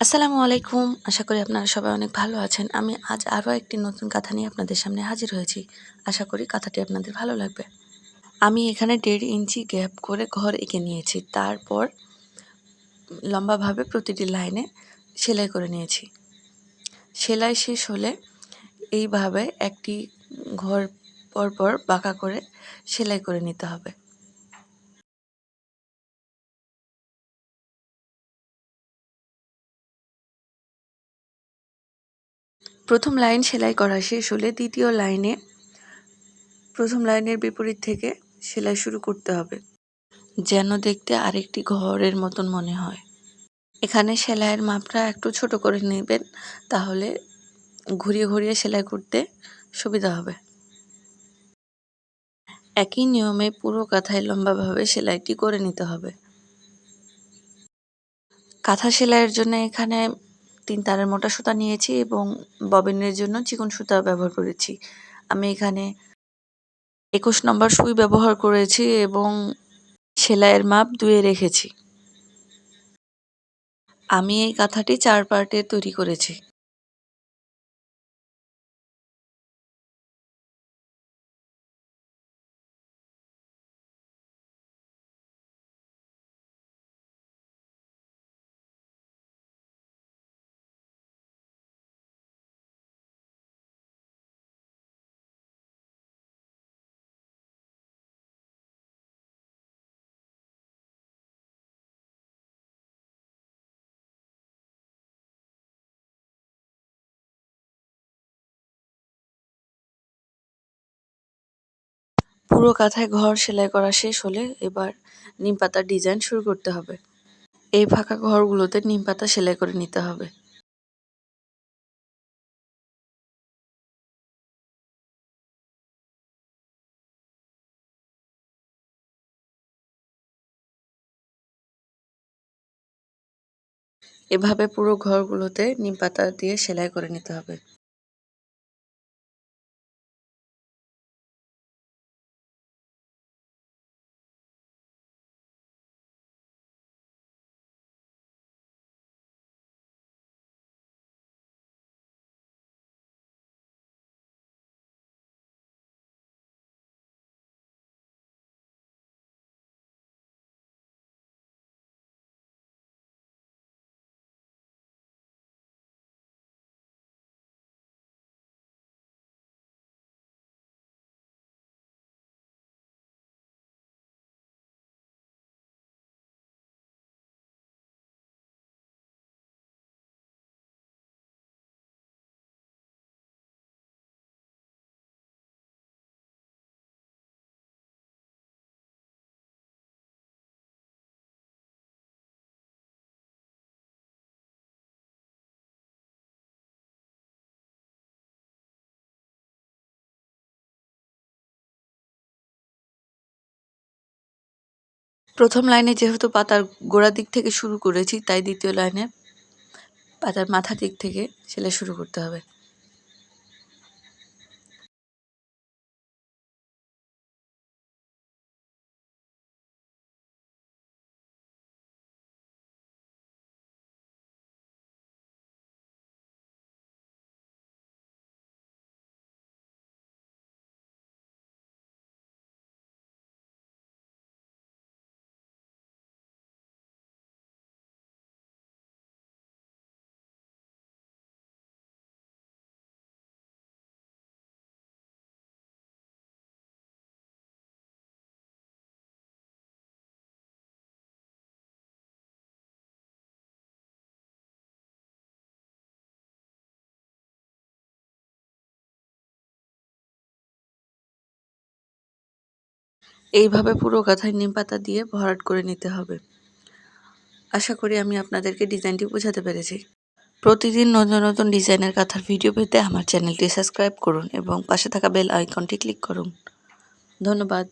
আসসালামু আলাইকুম। আশা করি আপনারা সবাই অনেক ভালো আছেন। আমি আজ আরও একটি নতুন কাঁথা নিয়ে আপনাদের সামনে হাজির হয়েছি। আশা করি কাঁথাটি আপনাদের ভালো লাগবে। আমি এখানে দেড় ইঞ্চি গ্যাপ করে ঘর এঁকে নিয়েছি। তারপর লম্বাভাবে প্রতিটি লাইনে সেলাই করে নিয়েছি। সেলাই শেষ হলে এইভাবে একটি ঘর পরপর বাঁকা করে সেলাই করে নিতে হবে। প্রথম লাইন সেলাই করা শেষ হলে দ্বিতীয় লাইনে প্রথম লাইনের বিপরীত থেকে সেলাই শুরু করতে হবে। যেন দেখতে আরেকটি ঘরের মতন মনে হয়। এখানে সেলাইয়ের মাপটা একটু ছোট করে নেবেন, তাহলে ঘুরিয়ে ঘুরিয়ে সেলাই করতে সুবিধা হবে। একই নিয়মে পুরো কাঁথায় লম্বাভাবে সেলাইটি করে নিতে হবে। কাঁথা সেলাইয়ের জন্য এখানে তিন তারের মোটা সুতা নিয়েছি এবং ববিনের জন্য চিকন সুতা ব্যবহার করেছি। আমি এখানে একুশ নম্বর সুই ব্যবহার করেছি এবং সেলাইয়ের মাপ দুয়ে রেখেছি। আমি এই কাঁথাটি চার পার্টে তৈরি করেছি। পুরো কাঁথায় ঘর সেলাই করা শেষ হলে এবার নিম পাতার ডিজাইন শুরু করতে হবে। এই ফাঁকা ঘরগুলোতে নিম পাতা সেলাই করে নিতে হবে। এভাবে পুরো ঘরগুলোতে নিম পাতা দিয়ে সেলাই করে নিতে হবে। প্রথম লাইনে যেহেতু পাতার গোড়ার দিক থেকে শুরু করেছি, তাই দ্বিতীয় লাইনে পাতার মাথার দিক থেকে সেলাই শুরু করতে হবে। এইভাবে পুরো গাধায় নিম পাতা দিয়ে ভরাট করে নিতে হবে। আশা করি আমি আপনাদেরকে ডিজাইনটি বোঝাতে পেরেছি। প্রতিদিন নতুন নতুন ডিজাইনের কাঁথার ভিডিও পেতে আমার চ্যানেলটি সাবস্ক্রাইব করুন এবং পাশে থাকা বেল আইকনটি ক্লিক করুন। ধন্যবাদ।